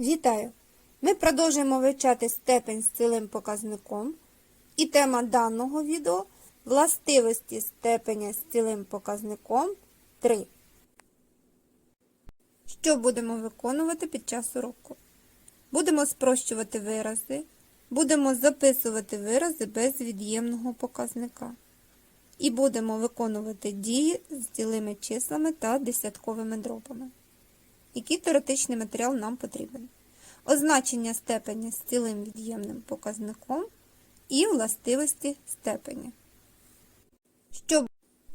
Вітаю! Ми продовжуємо вивчати степень з цілим показником. І тема даного відео властивості степеня з цілим показником 3. Що будемо виконувати під час уроку? Будемо спрощувати вирази, будемо записувати вирази без від'ємного показника. І будемо виконувати дії з цілими числами та десятковими дробами. Який теоретичний матеріал нам потрібен? Означення степеня з цілим від'ємним показником і властивості степеня. Щоб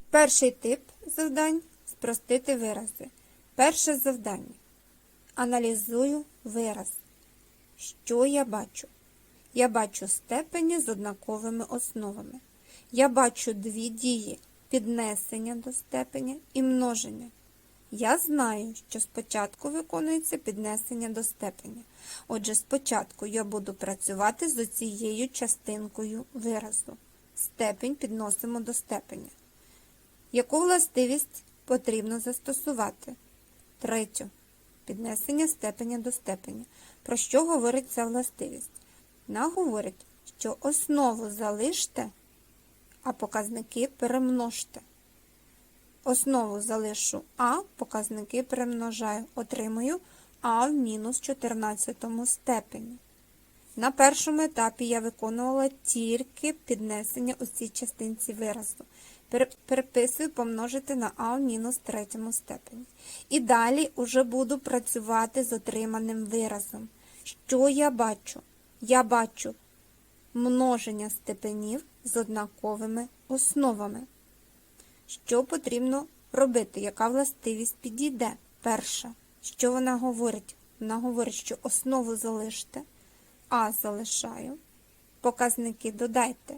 перший тип завдань спростити вирази. Перше завдання. Аналізую вираз. Що я бачу? Я бачу степені з однаковими основами. Я бачу дві дії піднесення до степеня і множення. Я знаю, що спочатку виконується піднесення до степеня. Отже, спочатку я буду працювати з оцією частинкою виразу. Степень підносимо до степеня. Яку властивість потрібно застосувати? Третю. Піднесення степеня до степеня. Про що говорить ця властивість? Вона говорить, що основу залиште, а показники перемножте. Основу залишу А, показники перемножаю, отримаю А в мінус 14 степені. На першому етапі я виконувала тільки піднесення у цій частинці виразу. Переписую помножити на А в мінус третьому степені. І далі уже буду працювати з отриманим виразом. Що я бачу? Я бачу множення степенів з однаковими основами. Що потрібно робити? Яка властивість підійде? Перша. Що вона говорить? Вона говорить, що основу залиште, а залишаю. Показники додайте.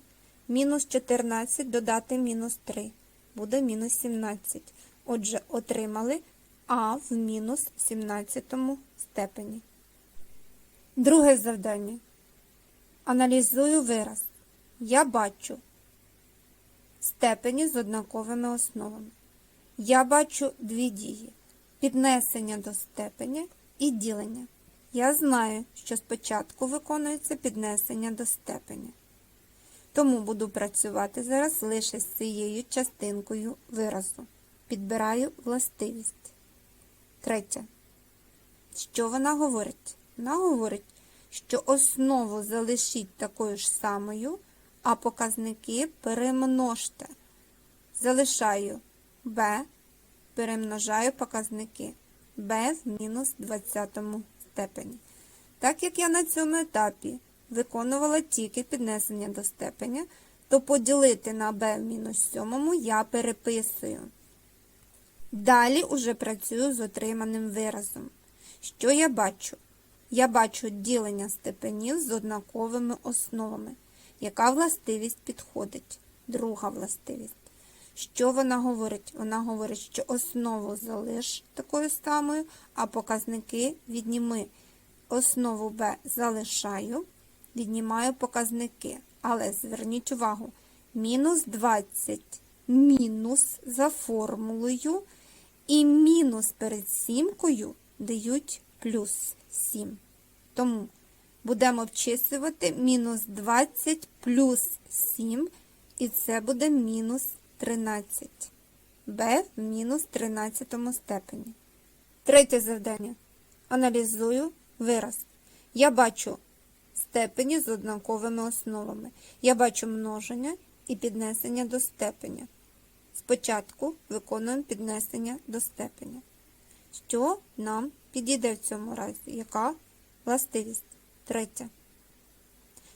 Мінус 14 додати мінус 3. Буде мінус 17. Отже, отримали А в мінус 17 степені. Друге завдання. Аналізую вираз. Я бачу степені з однаковими основами. Я бачу дві дії: піднесення до степеня і ділення. Я знаю, що спочатку виконується піднесення до степеня. Тому буду працювати зараз лише з цією частинкою виразу. Підбираю властивість. Третє. Що вона говорить? Вона говорить, що основу залишіть такою ж самою, а показники перемножте. Залишаю b, перемножаю показники b в мінус 20 степені. Так як я на цьому етапі виконувала тільки піднесення до степеня, то поділити на b в мінус 7 я переписую. Далі уже працюю з отриманим виразом. Що я бачу? Я бачу ділення степенів з однаковими основами. Яка властивість підходить? Друга властивість. Що вона говорить? Вона говорить, що основу залиш такою самою, а показники відніми. Основу b залишаю, віднімаю показники. Але зверніть увагу, мінус 20 мінус за формулою, і мінус перед сімкою дають плюс 7. Тому будемо обчислювати мінус 20 плюс 7, і це буде мінус 13. b в мінус 13 степені. Третє завдання. Аналізую вираз. Я бачу степені з однаковими основами. Я бачу множення і піднесення до степеня. Спочатку виконуємо піднесення до степеня. Що нам підійде в цьому разі? Яка властивість? Третя.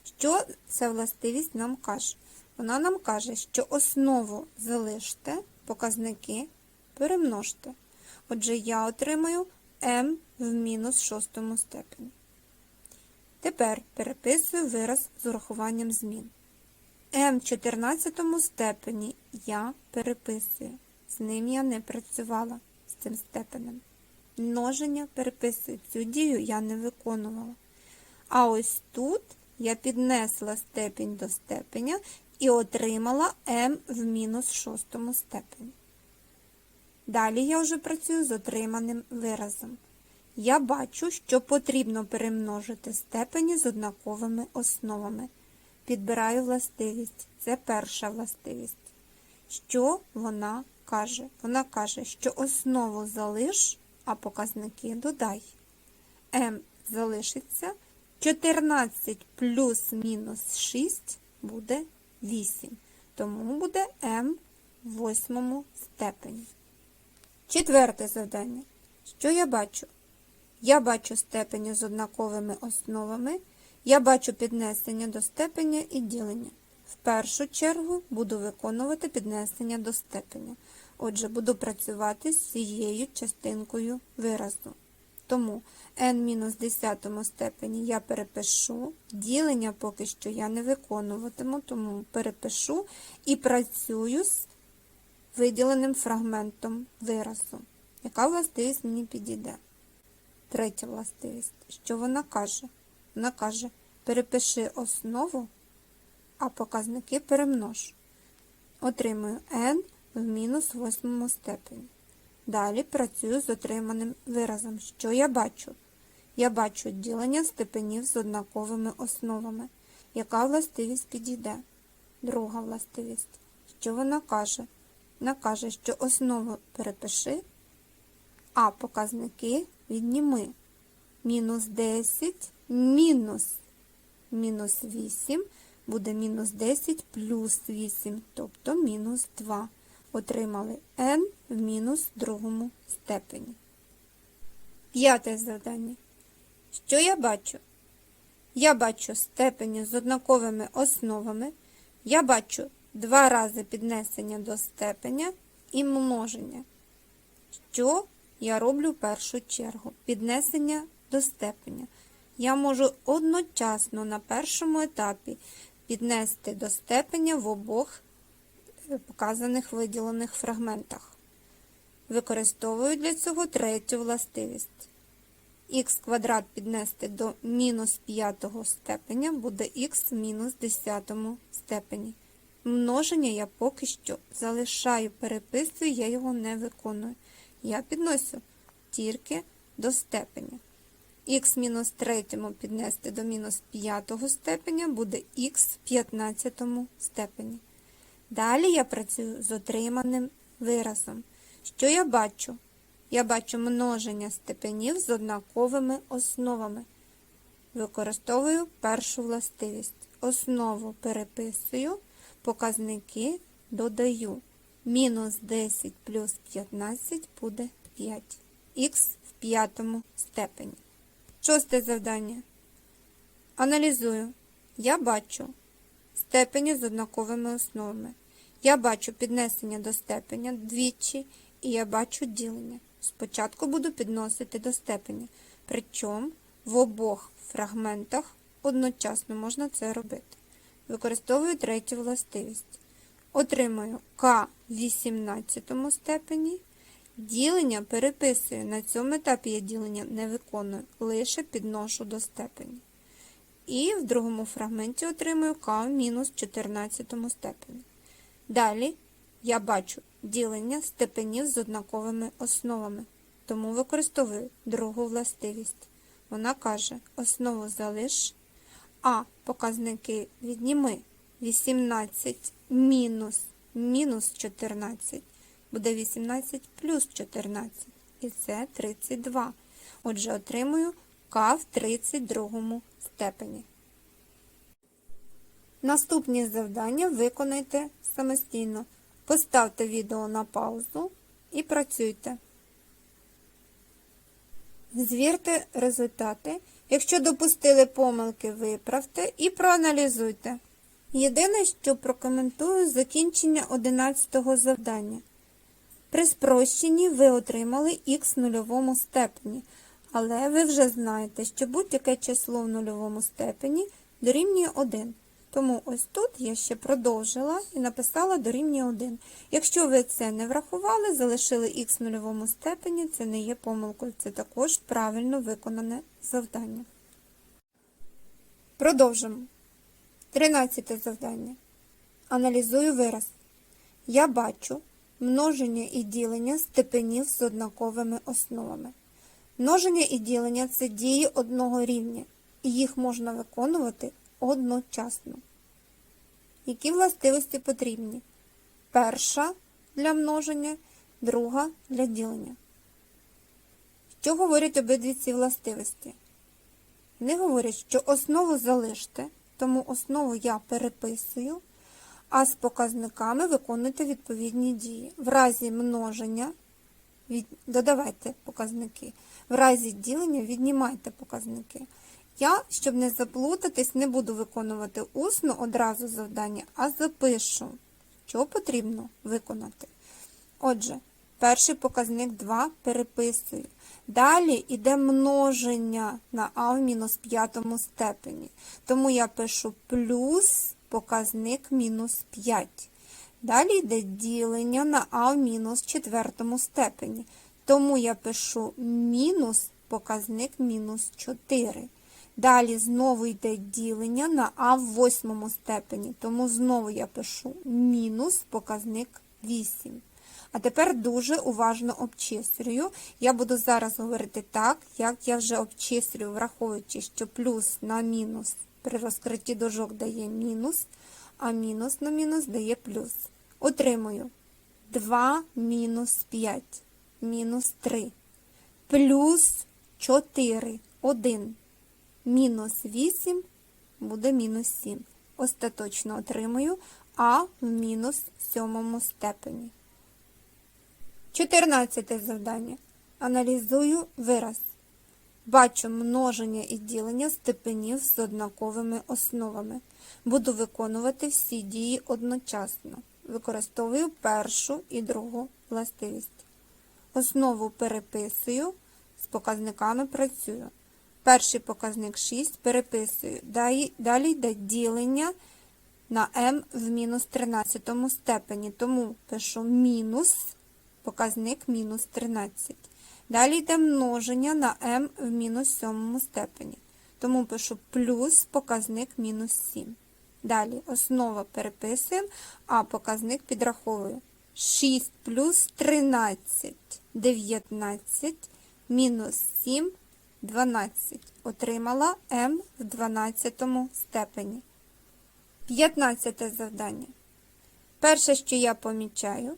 Що ця властивість нам каже? Вона нам каже, що основу залиште, показники перемножте. Отже, я отримаю m в мінус шостому степені. Тепер переписую вираз з урахуванням змін. m в 14 степені я переписую. З ним я не працювала з цим степенем. Множення переписую. Цю дію я не виконувала. А ось тут я піднесла степінь до степеня і отримала m в мінус шостому степені. Далі я вже працюю з отриманим виразом. Я бачу, що потрібно перемножити степені з однаковими основами. Підбираю властивість. Це перша властивість. Що вона каже? Вона каже, що основу залиш, а показники додай. М залишиться. 14 плюс-мінус 6 буде 8. Тому буде М в восьмому степені. Четверте завдання. Що я бачу? Я бачу степені з однаковими основами. Я бачу піднесення до степеня і ділення. В першу чергу буду виконувати піднесення до степеня. Отже, буду працювати з цією частинкою виразу. Тому n-10 степені я перепишу, ділення поки що я не виконуватиму, тому перепишу і працюю з виділеним фрагментом виразу. Яка властивість мені підійде? Третя властивість. Що вона каже? Вона каже, перепиши основу, а показники перемнож. Отримую n в мінус восьмому степені. Далі працюю з отриманим виразом. Що я бачу? Я бачу ділення степенів з однаковими основами. Яка властивість підійде? Друга властивість. Що вона каже? Вона каже, що основу перепиши, а показники відніми. Мінус 10 мінус мінус 8 буде мінус 10 плюс 8, тобто мінус 2. Отримали n в мінус другому степені. П'яте завдання. Що я бачу? Я бачу степені з однаковими основами. Я бачу два рази піднесення до степеня і множення. Що я роблю в першу чергу? Піднесення до степеня. Я можу одночасно на першому етапі піднести до степеня в обох показаних виділених фрагментах. Використовую для цього третю властивість. Х квадрат піднести до мінус п'ятого степеня буде х в мінус десятому степені. Множення я поки що залишаю, переписую, я його не виконую. Я підносю тільки до степеня. Х мінус третьому піднести до мінус п'ятого степеня буде х в 15 степені. Далі я працюю з отриманим виразом. Що я бачу? Я бачу множення степенів з однаковими основами. Використовую першу властивість. Основу переписую, показники додаю. Мінус 10 плюс 15 буде 5. Х в п'ятому степені. Шосте завдання. Аналізую. Я бачу степені з однаковими основами. Я бачу піднесення до степеня двічі, і я бачу ділення. Спочатку буду підносити до степеня. Причому в обох фрагментах одночасно можна це робити. Використовую третю властивість. Отримую К в 18 степені. Ділення переписую. На цьому етапі я ділення не виконую, лише підношу до степені. І в другому фрагменті отримую К в мінус 14 степені. Далі я бачу ділення степенів з однаковими основами, тому використовую другу властивість. Вона каже, основу залиш, а показники відніми 18 мінус мінус 14, буде 18 плюс 14, і це 32. Отже, отримую К в 32 степені. Наступні завдання виконайте самостійно. Поставте відео на паузу і працюйте. Звірте результати. Якщо допустили помилки, виправте і проаналізуйте. Єдине, що прокоментую закінчення 11 завдання. При спрощенні ви отримали х в нульовому степені, але ви вже знаєте, що будь-яке число в нульовому степені дорівнює 1. Тому ось тут я ще продовжила і написала дорівнює 1. Якщо ви це не врахували, залишили х в нульовому степені, це не є помилкою, це також правильно виконане завдання. Продовжимо. 13 завдання. Аналізую вираз. Я бачу множення і ділення степенів з однаковими основами. Множення і ділення це дії одного рівня, і їх можна виконувати одночасно. Які властивості потрібні? Перша для множення, друга для ділення. Що говорять обидві ці властивості? Вони говорять, що основу залиште, тому основу я переписую, а з показниками виконуйте відповідні дії. В разі множення від... додавайте показники, в разі ділення віднімайте показники. Я, щоб не заплутатись, не буду виконувати усно одразу завдання, а запишу, що потрібно виконати. Отже, перший показник 2 переписую. Далі йде множення на а в мінус п'ятому степені. Тому я пишу плюс показник мінус 5. Далі йде ділення на а в мінус четвертому степені. Тому я пишу мінус показник мінус 4. Далі знову йде ділення на а в восьмому степені. Тому знову я пишу мінус показник 8. А тепер дуже уважно обчислюю. Я буду зараз говорити так, як я вже обчислюю, враховуючи, що плюс на мінус при розкритті дужок дає мінус, а мінус на мінус дає плюс. Отримую 2 мінус 5, мінус 3, плюс 4, 1, мінус 8 буде мінус 7. Остаточно отримую а в мінус сьомому степені. 14 завдання. Аналізую вираз. Бачу множення і ділення степенів з однаковими основами. Буду виконувати всі дії одночасно. Використовую першу і другу властивість. Основу переписую, з показниками працюю. Перший показник 6 переписую. Далі йде ділення на m в мінус 13 степені, тому пишу мінус показник мінус 13. Далі йде множення на m в мінус 7 степені. Тому пишу плюс показник мінус 7. Далі основа переписуємо, а показник підраховую. 6 плюс 13, 19, мінус 7, 12. Отримала m в 12 степені. 15 завдання. Перше, що я помічаю,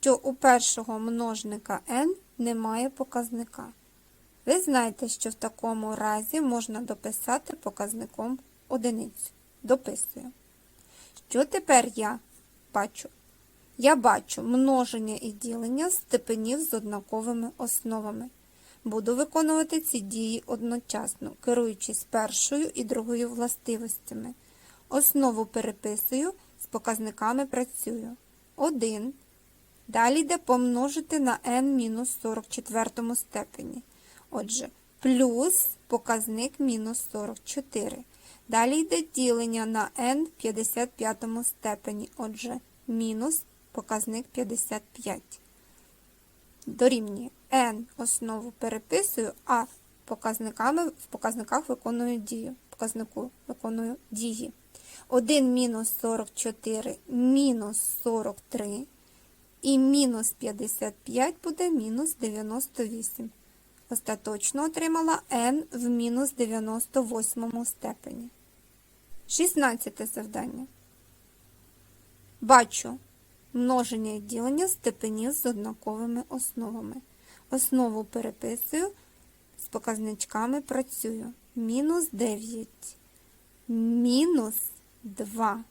що у першого множника n немає показника. Ви знаєте, що в такому разі можна дописати показником одиницю. Дописую. Що тепер я бачу? Я бачу множення і ділення степенів з однаковими основами. Буду виконувати ці дії одночасно, керуючись першою і другою властивостями. Основу переписую, з показниками працюю. 1. Далі йде помножити на n-44 степені. Отже, плюс показник мінус 44. Далі йде ділення на n в 55 степені. Отже, мінус показник 55. Дорівнює n основу переписую, а показниками, в показниках виконую дію. Показнику виконую дії. 1 мінус 44 мінус 43 і мінус 55 буде мінус 98. Остаточно отримала n в мінус 98 степені. 16 завдання. Бачу множення і ділення степенів з однаковими основами. Основу переписую, з показничками працюю. Мінус 9, мінус 2,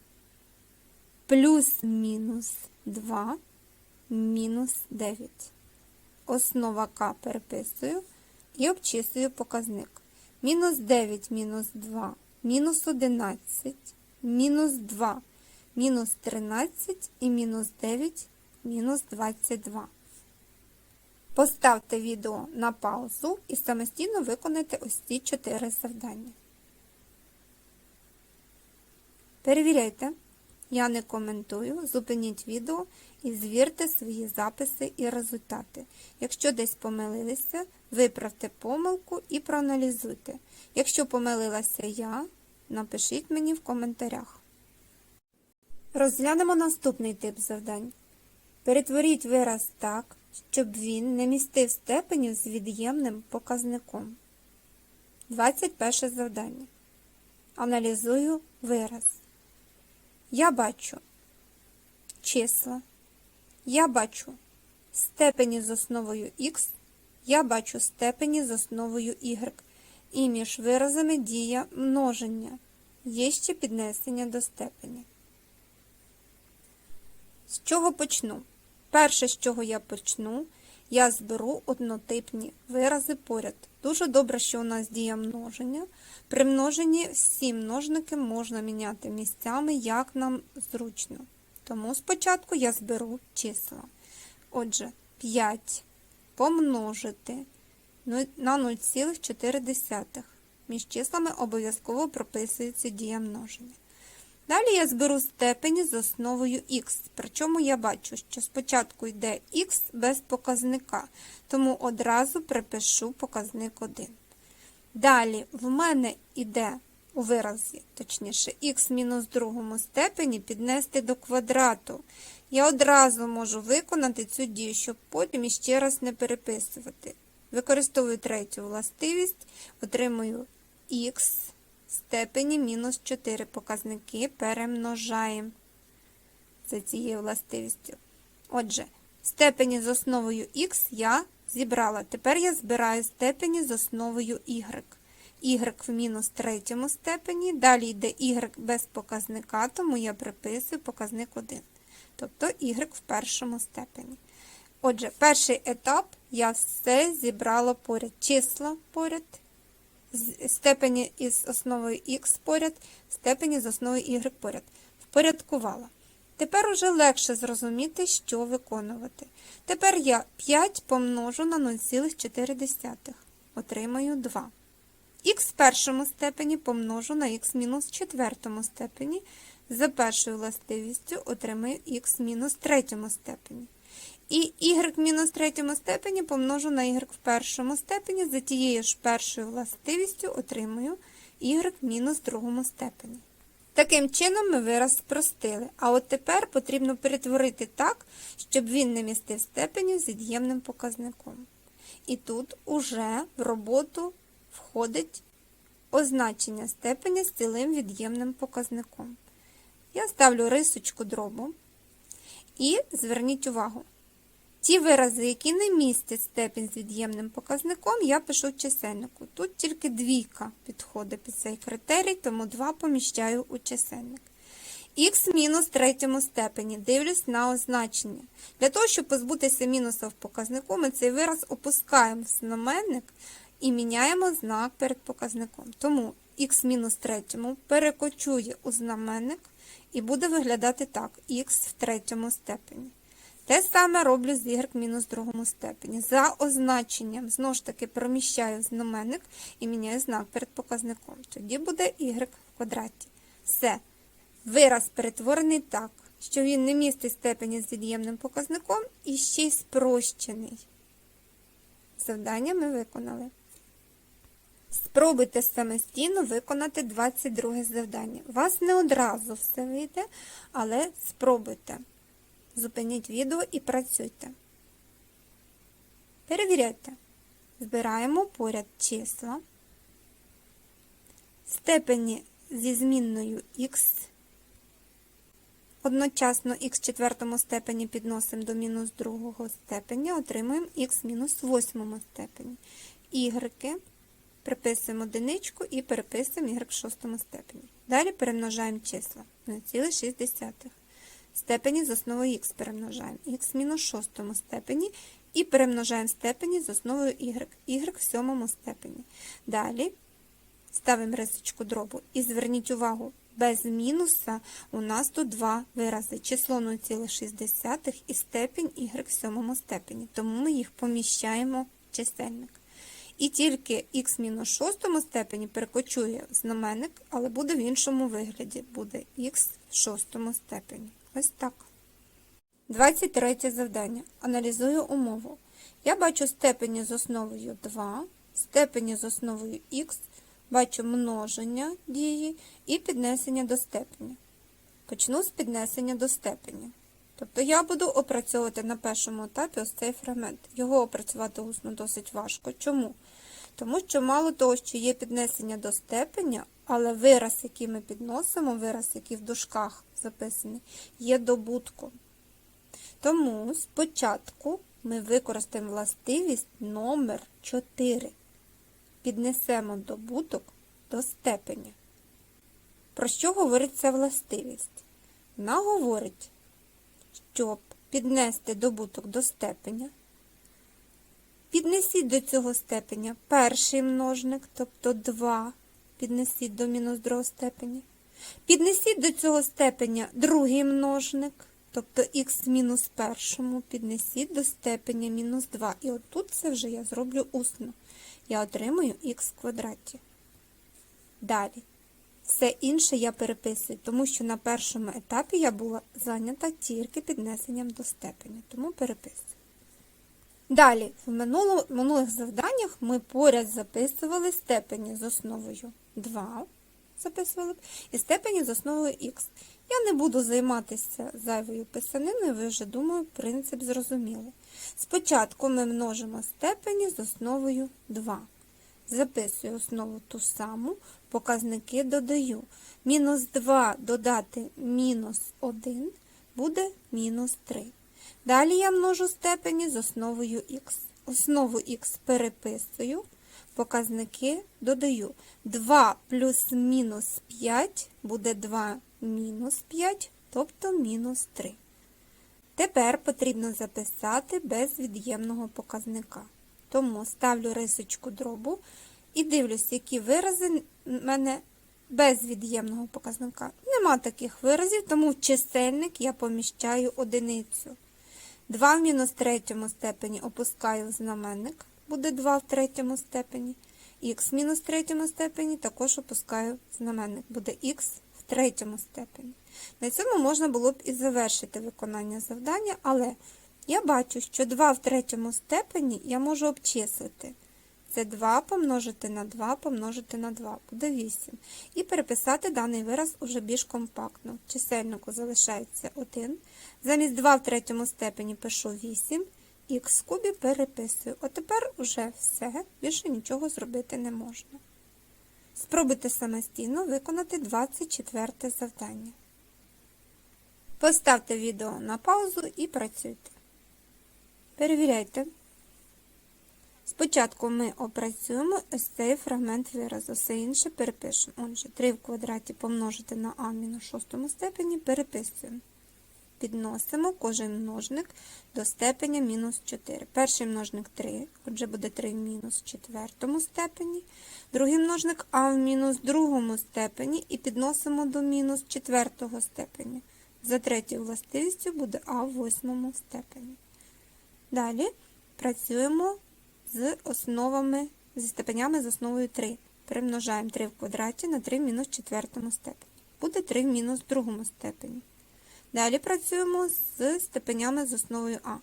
плюс мінус 2, мінус 9. Основа К переписую і обчислюю показник. Мінус 9 мінус 2, мінус 11, мінус 2, мінус 13 і мінус 9, мінус 22. Поставте відео на паузу і самостійно виконайте ось ці 4 завдання. Перевіряйте. Я не коментую, зупиніть відео і звірте свої записи і результати. Якщо десь помилилися, виправте помилку і проаналізуйте. Якщо помилилася я, напишіть мені в коментарях. Розглянемо наступний тип завдань. Перетворіть вираз так, щоб він не містив степенів з від'ємним показником. 21 завдання. Аналізую вираз. Я бачу числа. Я бачу степені з основою х. Я бачу степені з основою y. І між виразами дія множення. Є ще піднесення до степені. З чого почну? Перше, з чого я почну, я зберу однотипні вирази поряд. Дуже добре, що у нас дія множення. При множенні всі множники можна міняти місцями, як нам зручно. Тому спочатку я зберу числа. Отже, 5 помножити ну, на 0,4. Між числами обов'язково прописується дія множення. Далі я зберу степені з основою х, причому я бачу, що спочатку йде х без показника, тому одразу припишу показник 1. Далі в мене йде у виразі, точніше, х мінус другому степені піднести до квадрату. Я одразу можу виконати цю дію, щоб потім іще раз не переписувати. Використовую третю властивість, отримую х степені мінус 4 показники перемножаємо за цією властивістю. Отже, степені з основою х я зібрала. Тепер я збираю степені з основою y. y в мінус третьому степені, далі йде y без показника, тому я приписую показник 1. Тобто y в першому степені. Отже, перший етап я все зібрала поряд. Числа поряд степені із основою х поряд, степені з основою y поряд. Впорядкувала. Тепер уже легше зрозуміти, що виконувати. Тепер я 5 помножу на 0,4. Отримаю 2. Х в першому степені помножу на х мінус четвертому степені. За першою властивістю отримаю х мінус третьому степені. І y мінус третьому степені помножу на y в першому степені, за тією ж першою властивістю отримую y мінус другому степені. Таким чином ми вираз спростили, а от тепер потрібно перетворити так, щоб він не містив степенів з від'ємним показником. І тут уже в роботу входить означення степеня з цілим від'ємним показником. Я ставлю рисочку дробу і зверніть увагу. Ті вирази, які не містять степінь з від'ємним показником, я пишу в чисельнику. Тут тільки двійка підходить під цей критерій, тому 2 поміщаю у чисельник. Х мінус третьому степені. Дивлюсь на означення. Для того, щоб позбутися мінуса в показнику, ми цей вираз опускаємо в знаменник і міняємо знак перед показником. Тому х мінус третьому перекочує у знаменник і буде виглядати так: х в третьому степені. Те саме роблю з y мінус другому степені. За означенням, знову ж таки, проміщаю знаменник і міняю знак перед показником. Тоді буде y в квадраті. Все. Вираз перетворений так, що він не містить степені з від'ємним показником і ще й спрощений. Завдання ми виконали. Спробуйте самостійно виконати 22 завдання. У вас не одразу все вийде, але спробуйте. Зупиніть відео і працюйте. Перевіряйте. Збираємо поряд числа, степені зі змінною х. Одночасно х в четвертому степені підносимо до мінус другого степеня, отримуємо х мінус восьмому степені. Ігреки приписуємо одиничку і переписуємо y в шостому степені. Далі перемножаємо числа 0,6 степені з основою х перемножаємо х мінус шостому степені і перемножаємо степені з основою y, y в сьомому степені. Далі ставимо рисочку дробу і зверніть увагу, без мінуса у нас тут два вирази. Число 0,6 і степінь y в сьомому степені, тому ми їх поміщаємо в чисельник. І тільки х мінус шостому степені перекочує знаменник, але буде в іншому вигляді. Буде х в шостому степені. Ось так. 23 завдання. Аналізую умову. Я бачу степені з основою 2, степені з основою х, бачу множення дії і піднесення до степені. Почну з піднесення до степені. Тобто я буду опрацьовувати на першому етапі ось цей фрагмент. Його опрацювати усно досить важко. Чому? Тому що мало того, що є піднесення до степеня, але вираз, який ми підносимо, вираз, який в дужках записаний, є добутком. Тому спочатку ми використаємо властивість номер 4. Піднесемо добуток до степеня. Про що говорить ця властивість? Вона говорить, щоб піднести добуток до степеня, піднесіть до цього степеня перший множник, тобто 2, піднесіть до мінус другого степеня. Піднесіть до цього степеня другий множник, тобто х мінус першому, піднесіть до степеня мінус 2. І отут це вже я зроблю усно. Я отримую х в квадраті. Далі. Все інше я переписую, тому що на першому етапі я була зайнята тільки піднесенням до степеня, тому переписую. Далі, в минулих завданнях ми поряд записували степені з основою 2, записували і степені з основою х. Я не буду займатися зайвою писаниною, ви вже, думаю, принцип зрозуміли. Спочатку ми множимо степені з основою 2. Записую основу ту саму, показники додаю. Мінус 2 додати мінус 1 буде мінус 3. Далі я множу степені з основою х. Основу х переписую, показники додаю. 2 плюс мінус 5 буде 2 мінус 5, тобто мінус 3. Тепер потрібно записати без від'ємного показника. Тому ставлю рисочку дробу і дивлюсь, які вирази в мене без від'ємного показника. Нема таких виразів, тому в чисельник я поміщаю одиницю. 2 в мінус третьому степені опускаю в знаменник, буде 2 в третьому степені. Х в мінус третьому степені також опускаю в знаменник, буде х в третьому степені. На цьому можна було б і завершити виконання завдання, але я бачу, що 2 в третьому степені я можу обчислити. Це 2 помножити на 2 помножити на 2, буде 8. І переписати даний вираз уже більш компактно. Чисельнику залишається 1. Замість 2 в третьому степені пишу 8, х кубі переписую. От тепер уже все, більше нічого зробити не можна. Спробуйте самостійно виконати 24 завдання. Поставте відео на паузу і працюйте. Перевіряйте. Спочатку ми опрацюємо ось цей фрагмент виразу, все інше перепишемо. Отже, 3 в квадраті помножити на а в мінус шостому степені переписуємо. Підносимо кожен множник до степеня мінус 4. Перший множник 3, отже буде 3 в мінус четвертому степені. Другий множник а в мінус другому степені і підносимо до мінус четвертого степеня. За третьою властивістю буде а в восьмому степені. Далі працюємо з основами, зі степенями з основою 3. Примножаємо 3 в квадраті на 3 в мінус четвертому степені. Буде 3 в мінус другому степені. Далі працюємо з степенями з основою а.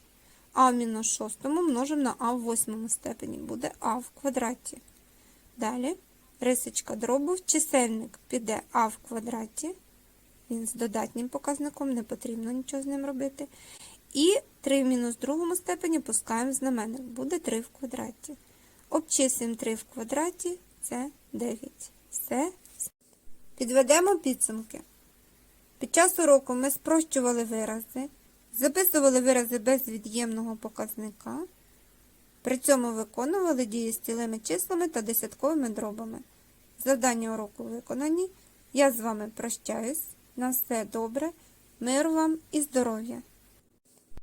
а в мінус шостому множимо на а в восьмому степені. Буде а в квадраті. Далі рисочка дробу в чисельник піде а в квадраті. Він з додатнім показником, не потрібно нічого з ним робити. І 3 в мінус другому степені пускаємо в знаменник. Буде 3 в квадраті. Обчислюємо 3 в квадраті, це 9. Все. Підведемо підсумки. Під час уроку ми спрощували вирази, записували вирази без від'ємного показника. При цьому виконували дії з цілими числами та десятковими дробами. Завдання уроку виконані. Я з вами прощаюсь. На все добре, миру вам і здоров'я!